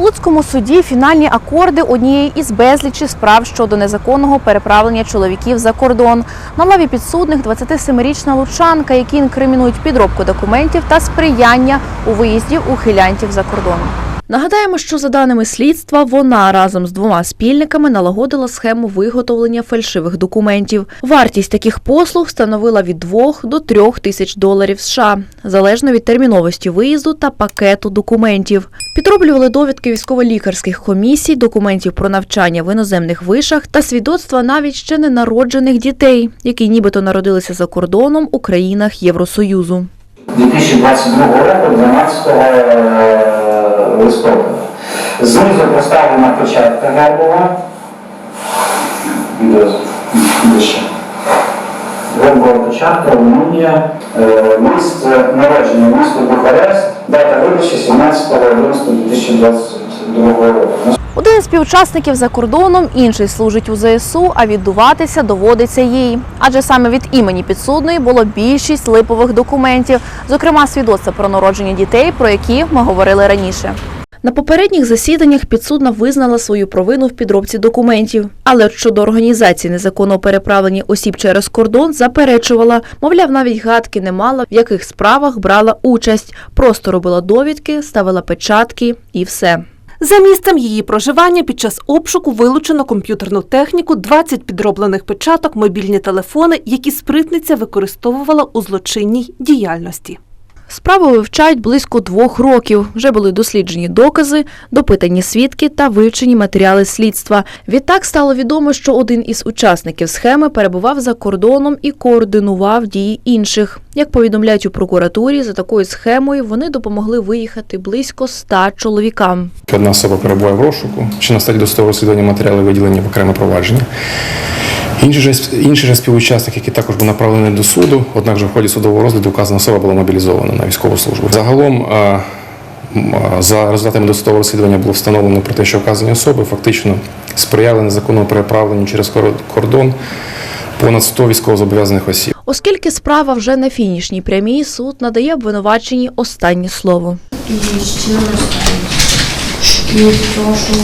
У Луцькому суді фінальні акорди однієї із безлічі справ щодо незаконного переправлення чоловіків за кордон. На лаві підсудних 27-річна лучанка, які інкримінують підробку документів та сприяння у виїзді ухилянтів за кордон. Нагадаємо, що за даними слідства, вона разом з двома спільниками налагодила схему виготовлення фальшивих документів. Вартість таких послуг становила від 2 до 3 тисяч доларів США, залежно від терміновості виїзду та пакету документів. Підроблювали довідки військово-лікарських комісій, документів про навчання в іноземних вишах та свідоцтва навіть ще ненароджених дітей, які нібито народилися за кордоном у країнах Євросоюзу. 2022 року, 12 е, листопада. Знизу поставлена печатка гербова. Вище. Гербова печатка, Румунія, е, місце народження місто Бухарест, дата видачі 17.11.2022 року. Один із співучасників за кордоном, інший служить у ЗСУ, а віддуватися доводиться їй. Адже саме від імені підсудної було більшість липових документів, зокрема свідоцтва про народження дітей, про які ми говорили раніше. На попередніх засіданнях підсудна визнала свою провину в підробці документів, але щодо організації незаконного переправлення осіб через кордон заперечувала, мовляв, навіть гадки не мала, в яких справах брала участь, просто робила довідки, ставила печатки і все. За місцем її проживання під час обшуку вилучено комп'ютерну техніку, 20 підроблених печаток, мобільні телефони, які спритниця використовувала у злочинній діяльності. Справу вивчають близько двох років. Вже були досліджені докази, допитані свідки та вивчені матеріали слідства. Відтак стало відомо, що один із учасників схеми перебував за кордоном і координував дії інших. Як повідомляють у прокуратурі, за такою схемою вони допомогли виїхати близько ста чоловікам. Одна особа перебуває в розшуку, чи на стадії досудового розслідування матеріали виділені в окреме провадження. Інший же, інший же співучасник, який також був направлений до суду, однак же в ході судового розгляду вказана особа була мобілізована на військову службу. Загалом, за результатами досудового розслідування було встановлено про те, що вказані особи фактично сприяли незаконному переправленню через кор- кордон понад 100 військовозобов'язаних осіб. Оскільки справа вже на фінішній прямій, суд надає обвинуваченій останнє слово. і ставлюсь. І прошу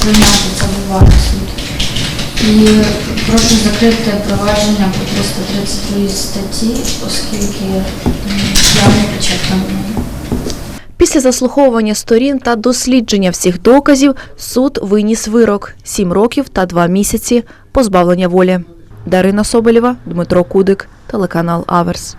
прийняти це уваги суд. І прошу закрити провадження по 332 статті, оскільки я не причетна. Після заслуховування сторін та дослідження всіх доказів суд виніс вирок 7 років та 2 місяці позбавлення волі. Дарина Соболєва, Дмитро Кудик, телеканал Аверс.